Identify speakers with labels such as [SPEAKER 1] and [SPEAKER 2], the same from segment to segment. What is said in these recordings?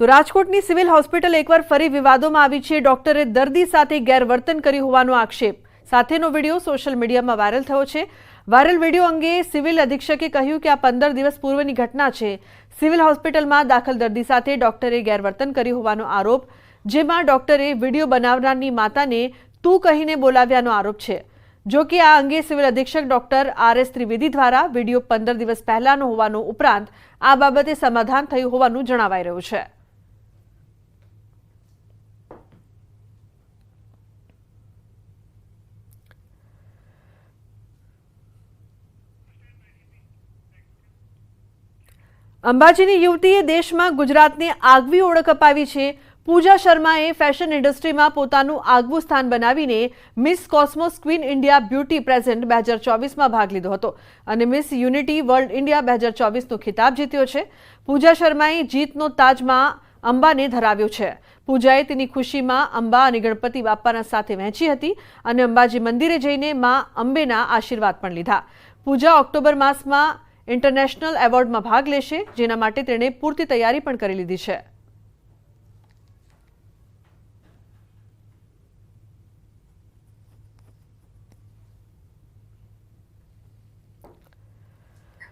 [SPEAKER 1] તો રાજકોટની civil hospital એકવાર ફરી વિવાદોમાં આવી છે. ડોક્ટરે દર્દી સાથે ગેરવર્તન કર્યું હોવાનો આક્ષેપ. સાથેનો વીડિયો સોશિયલ મીડિયામાં વાયરલ થયો છે. વાયરલ વીડિયો અંગે સિવિલ અધિક્ષકે કહ્યું કે આ પંદર દિવસ પૂર્વની ઘટના છે. સિવિલ હોસ્પિટલમાં દાખલ દર્દી સાથે ડોક્ટરે ગેરવર્તન કર્યું હોવાનો આરોપ, જેમાં ડોક્ટરે વીડિયો બનાવનારની માતાને તું કહીને બોલાવ્યાનો આરોપ છે. જો કે આ અંગે સિવિલ અધિક્ષક ડોક્ટર આર એસ ત્રિવેદી દ્વારા વીડિયો પંદર દિવસ પહેલાનો હોવાનો ઉપરાંત આ બાબતે સમાધાન થયું હોવાનું જણાવાઈ રહ્યું છે. અંબાજીની યુવતીએ દેશમાં ગુજરાતને આગવી ઓળખ અપાવી છે. પૂજા શર્માએ ફેશન ઇન્ડસ્ટ્રીમાં પોતાનું આગવું સ્થાન બનાવીને Miss Cosmos Queen India beauty present બે હજાર ચોવીસમાં ભાગ લીધો હતો અને મિસ યુનિટી વર્લ્ડ ઇન્ડિયા બે હજાર ચોવીસનો ખિતાબ જીત્યો છે. પૂજા શર્માએ જીતનો તાજમાં અંબાને ધરાવ્યો છે. પૂજાએ તેની ખુશીમાં અંબા અને ગણપતિ બાપાના સાથે વહેંચી હતી અને અંબાજી મંદિરે જઈને મા અંબેના આશીર્વાદ પણ લીધા. પૂજા ઓક્ટોબર માસમાં ઇન્ટરનેશનલ એવોર્ડમાં ભાગ લેશે જેના માટે તેણે પૂરતી તૈયારી પણ કરી લીધી છે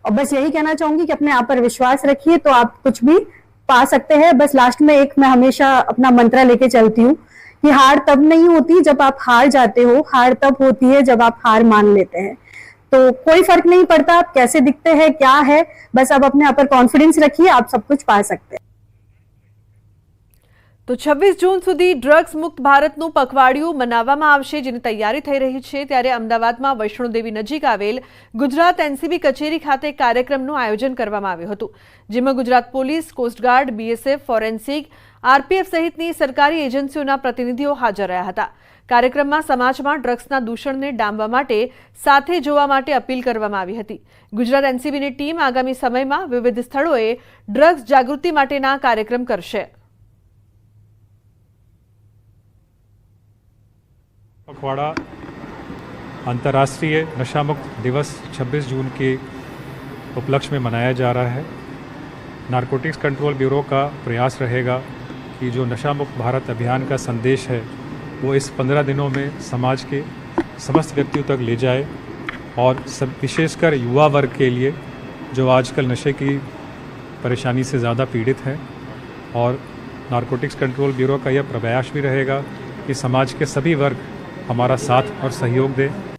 [SPEAKER 2] और बस यही कहना चाहूंगी कि अपने आप पर विश्वास रखिए तो आप कुछ भी पा सकते हैं बस लास्ट में एक मैं हमेशा अपना मंत्र लेके चलती हूँ कि हार तब नहीं होती जब आप हार जाते हो हार तब होती है जब आप हार मान लेते हैं तो कोई फर्क नहीं पड़ता आप कैसे दिखते हैं क्या है बस आप अपने आप पर कॉन्फिडेंस रखिए आप सब कुछ पा सकते हैं
[SPEAKER 1] તો છવ્વીસ જૂન સુધી ડ્રગ્સ મુક્ત ભારતનું પખવાડિયું મનાવવામાં આવશે જેની તૈયારી થઈ રહી છે ત્યારે અમદાવાદમાં વૈષ્ણોદેવી નજીક આવેલ ગુજરાત એનસીબી કચેરી ખાતે કાર્યક્રમનું આયોજન કરવામાં આવ્યું હતું જેમાં Gujarat police coastguard BSF forensic RPF સહિતની સરકારી એજન્સીઓના પ્રતિનિધિઓ હાજર રહ્યા હતા કાર્યક્રમમાં સમાજમાં ડ્રગ્સના દૂષણને ડામવા માટે સાથે જોવા માટે અપીલ કરવામાં આવી હતી ગુજરાત એનસીબીની ટીમ આગામી સમયમાં વિવિધ સ્થળોએ ડ્રગ્સ જાગૃતિ માટેના કાર્યક્રમ કરશે
[SPEAKER 3] पखवाड़ा अंतर्राष्ट्रीय नशा मुक्त दिवस 26 जून के उपलक्ष्य में मनाया जा रहा है नारकोटिक्स कंट्रोल ब्यूरो का प्रयास रहेगा कि जो नशा मुक्त भारत अभियान का संदेश है, वो इस पंद्रह दिनों में समाज के समस्त व्यक्तियों तक ले जाए और सब, विशेषकर युवा वर्ग के लिए, जो आजकल नशे की परेशानी से ज़्यादा पीड़ित हैं और नारकोटिक्स कंट्रोल ब्यूरो का यह प्रयास भी रहेगा कि समाज के सभी वर्ग हमारा साथ और सहयोग दें।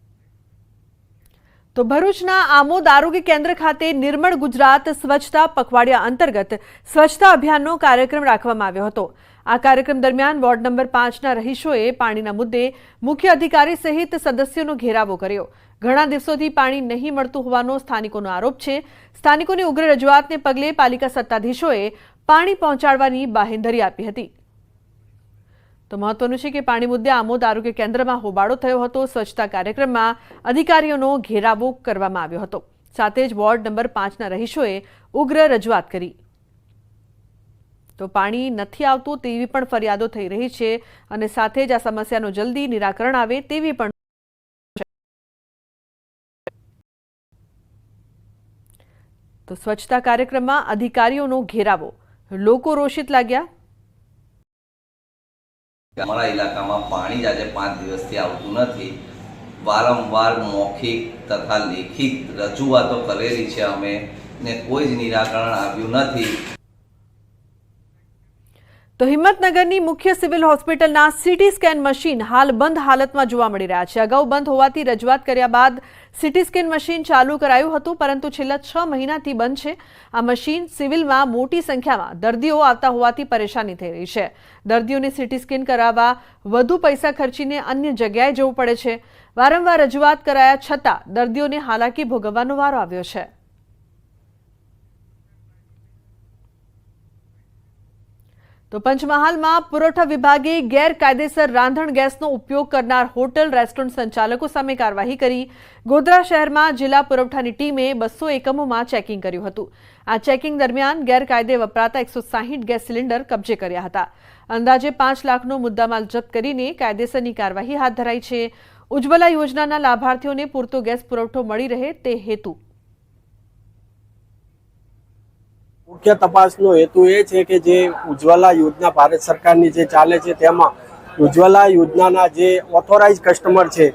[SPEAKER 1] તો ભરૂચના આમોદ આરોગ્ય કેન્દ્ર ખાતે નિર્મળ ગુજરાત સ્વચ્છતા પખવાડિયા અંતર્ગત સ્વચ્છતા અભિયાનનો કાર્યક્રમ રાખવામાં આવ્યો હતો. આ કાર્યક્રમ દરમિયાન વોર્ડ નંબર પાંચના રહીશોએ પાણીના મુદ્દે મુખ્ય અધિકારી સહિત સદસ્યોનો ઘેરાવો કર્યો. ઘણા દિવસોથી પાણી નહીં મળતું હોવાનો સ્થાનિકોનો આરોપ છે. સ્થાનિકોની ઉગ્ર રજૂઆતને પગલે પાલિકા સત્તાધીશોએ પાણી પહોંચાડવાની બાહેંધરી આપી હતી. તો મહત્વનું છે કે પાણી મુદ્દે આમોદ આરોગ્ય કેન્દ્રમાં હોબાળો થયો હતો. સ્વચ્છતા કાર્યક્રમમાં અધિકારીઓનો ઘેરાવો કરવામાં આવ્યો હતો. સાથે જ વોર્ડ નંબર પાંચના રહીશોએ ઉગ્ર રજૂઆત કરી. તો પાણી નથી આવતું તેવી પણ ફરિયાદો થઈ રહી છે અને સાથે જ આ સમસ્યાનું જલ્દી નિરાકરણ આવે તેવી પણ તો સ્વચ્છતા કાર્યક્રમમાં અધિકારીઓનો ઘેરાવો. લોકો રોષિત લાગ્યા.
[SPEAKER 4] અમારા ઇલાકામાં પાણી જ આજે પાંચ દિવસથી આવતું નથી. વારંવાર મૌખિક તથા લેખિત રજૂઆતો કરેલી છે અમે ને કોઈ જ નિરાકરણ આવ્યું નથી.
[SPEAKER 1] તો હિંમતનગરની મુખ્ય સિવિલ હોસ્પિટલના સીટી સ્કેન મશીન હાલ બંધ હાલતમાં જોવા મળી રહ્યા છે. અગાઉ બંધ હોવાથી રજૂઆત કર્યા બાદ સીટી સ્કેન મશીન ચાલુ કરાયું હતું, પરંતુ છેલ્લા છ મહિનાથી બંધ છે. આ મશીન સિવિલમાં મોટી સંખ્યામાં દર્દીઓ આવતા હોવાથી પરેશાની થઈ રહી છે. દર્દીઓને સીટી સ્કેન કરાવવા વધુ પૈસા ખર્ચીને અન્ય જગ્યાએ જવું પડે છે. વારંવાર રજૂઆત કરાયા છતાં દર્દીઓને હાલાકી ભોગવવાનો વારો આવ્યો છે. તો પંચમહાલમાં પુરવઠા વિભાગે ગેરકાયદેસર રાંધણ ગેસનો ઉપયોગ કરનાર હોટલ રેસ્ટોરન્ટ સંચાલકો સામે કાર્યવાહી કરી. ગોધરા શહેરમાં જિલ્લા પુરવઠાની ટીમે બસો એકમોમાં ચેકિંગ કર્યું હતું. આ ચેકિંગ દરમિયાન ગેરકાયદે વપરાતા એકસો ગેસ સિલિન્ડર કબજે કર્યા હતા. અંદાજે પાંચ લાખનો મુદ્દામાલ જપ્ત કરીને કાયદેસરની કાર્યવાહી હાથ ધરાઈ છે. ઉજ્જવલા યોજનાના લાભાર્થીઓને પૂરતો ગેસ પુરવઠો મળી રહે તે હેતુ
[SPEAKER 5] મુખ્ય તપાસનો હેતુ એ છે કે જે ઉજ્જવલા યોજના ભારત સરકારની જે ચાલે છે તેમાં ઉજ્જવલા યોજનાના જે ઓથોરાઇઝ કસ્ટમર છે,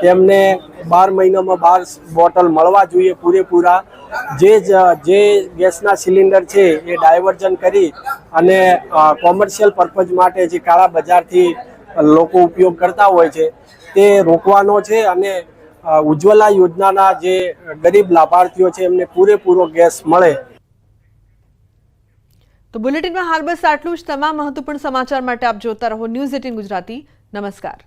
[SPEAKER 5] તેમને બાર મહિનામાં બાર બોટલ મળવા જોઈએ પૂરેપૂરા. જે જ- ગેસના સિલિન્ડર છે એ ડાયવર્ઝન કરી અને કોમર્શિયલ પર્પઝ માટે જે કાળા બજારથી લોકો ઉપયોગ કરતા હોય છે, તે રોકવાનો છે અને ઉજ્જવલા યોજનાના જે ગરીબ લાભાર્થીઓ છે એમને પૂરેપૂરો ગેસ મળે
[SPEAKER 1] તો બુલેટિનમાં હાલ બસ આટલું જ. તમામ મહત્વપૂર્ણ સમાચાર માટે આપ જોતા રહો ન્યૂઝ એટીન ગુજરાતી. નમસ્કાર.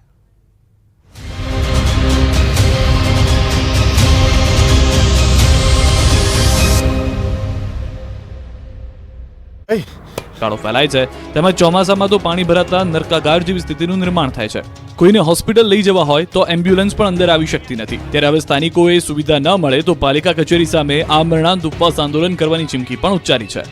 [SPEAKER 6] કાળો ફેલાય છે. તેમજ ચોમાસામાં તો પાણી ભરાતા નરકાગાર જેવી સ્થિતિનું નિર્માણ થાય છે. કોઈને હોસ્પિટલ લઈ જવા હોય તો એમ્બ્યુલન્સ પણ અંદર આવી શકતી નથી. ત્યારે હવે સ્થાનિકોએ સુવિધા ન મળે તો પાલિકા કચેરી સામે આ મરણાંત ઉપવાસ આંદોલન કરવાની ચીમકી પણ ઉચ્ચારી છે.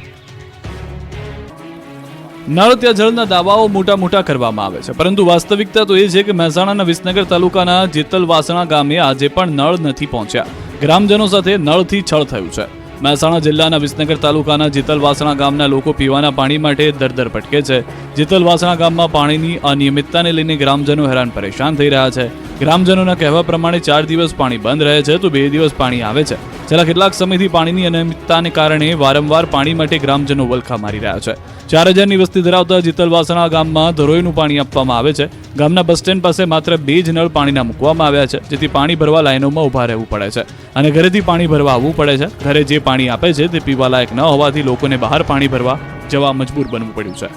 [SPEAKER 6] નળ ત્યાં જળના દાવાઓ મોટા મોટા કરવામાં આવે છે. પરંતુ વાસ્તવિકતા તો એ છે કે મહેસાણાના વિસનગર તાલુકાના જેતલવાસણા ગામે આજે પણ નળ નથી પહોંચ્યા. ગ્રામજનો સાથે નળથી છળ થયું છે. મહેસાણા જિલ્લાના વિસનગર તાલુકાના જેતલવાસણા ગામના લોકો પીવાના પાણી માટે દરદર ભટકે છે. જેતલવાસણા ગામમાં પાણીની અનિયમિતતાને લઈને ગ્રામજનો હેરાન પરેશાન થઈ રહ્યા છે. ગ્રામજનોના કહેવા પ્રમાણે ચાર દિવસ પાણી બંધ રહે છે તો બે દિવસ પાણી આવે છે. છેલ્લા કેટલાક સમયથી પાણીની અનિયમિતતાને કારણે વારંવાર પાણી માટે ગ્રામજનો વલખા મારી રહ્યા છે. ચાર હજારની વસ્તી ધરાવતા જીતલવાસણા ગામમાં ધરોઈનું પાણી આપવામાં આવે છે. ગામના બસ સ્ટેન્ડ પાસે માત્ર બે જ નળ પાણીના મૂકવામાં આવ્યા છે, જેથી પાણી ભરવા લાઈનોમાં ઊભા રહેવું પડે છે અને ઘરેથી પાણી ભરવા આવવું પડે છે. ઘરે જે પાણી આપે છે તે પીવા લાયક ન હોવાથી લોકોને બહાર પાણી ભરવા જવા મજબૂર બનવું પડ્યું છે.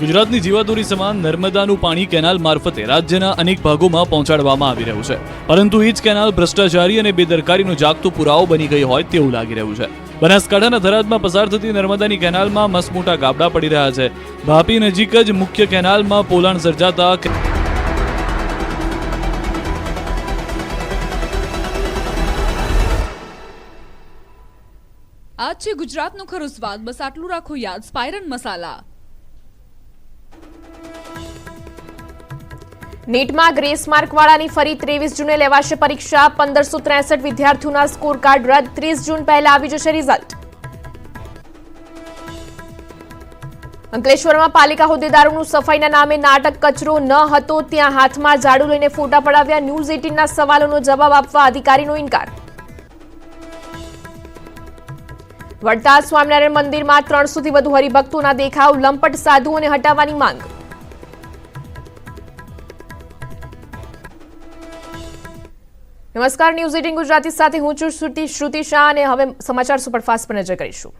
[SPEAKER 6] ગુજરાતની જીવાદોરી સમાન નર્મદાનું પાણી કેનાલ મારફતે રાજ્યના અનેક ભાગોમાં પહોંચાડવામાં આવી રહ્યું છે. પરંતુ એ જ કેનાલ ભ્રષ્ટાચારી અને બેદરકારીનો જાગતો પુરાવો બની ગઈ હોય તેવું લાગી રહ્યું છે. બનાસકાંઠાના થરાદમાં પસાર થતી નર્મદાની કેનાલમાં મસમોટા ગાબડા પડી રહ્યા છે. ભાપી નજીક જ મુખ્ય કેનાલમાં પોલાણ સર્જાતા
[SPEAKER 7] આજ છે ગુજરાતનો ખરો સ્વાદ. બસ આટલું રાખો યાદ. સ્પાયરન મસાલા.
[SPEAKER 8] નીટમાં ગ્રેસ માર્કવાળાની ફરી ત્રેવીસ જૂને લેવાશે પરીક્ષા. પંદરસો ત્રેસઠ વિદ્યાર્થીઓના સ્કોર રદ. ત્રીસ જૂન પહેલા આવી જશે રિઝલ્ટ. અંકલેશ્વરમાં પાલિકા હોદ્દેદારોનું સફાઈના નામે નાટક કચરો ન હતો, ત્યાં હાથમાં ઝાડુ લઈને ફોટા પડાવ્યા. ન્યૂઝ એટીનના સવાલોનો જવાબ આપવા અધિકારીનો ઇનકાર. વડતાલ સ્વામિનારાયણ મંદિરમાં ત્રણસોથી વધુ હરિભક્તોના દેખાવ. લંપટ સાધુઓને હટાવવાની માંગ. નમસ્કાર, ન્યૂઝ એટીન ગુજરાતી સાથે હું છું શ્રુતિ શાહ અને હવે સમાચાર સુપરફાસ્ટ પર નજર કરીશું.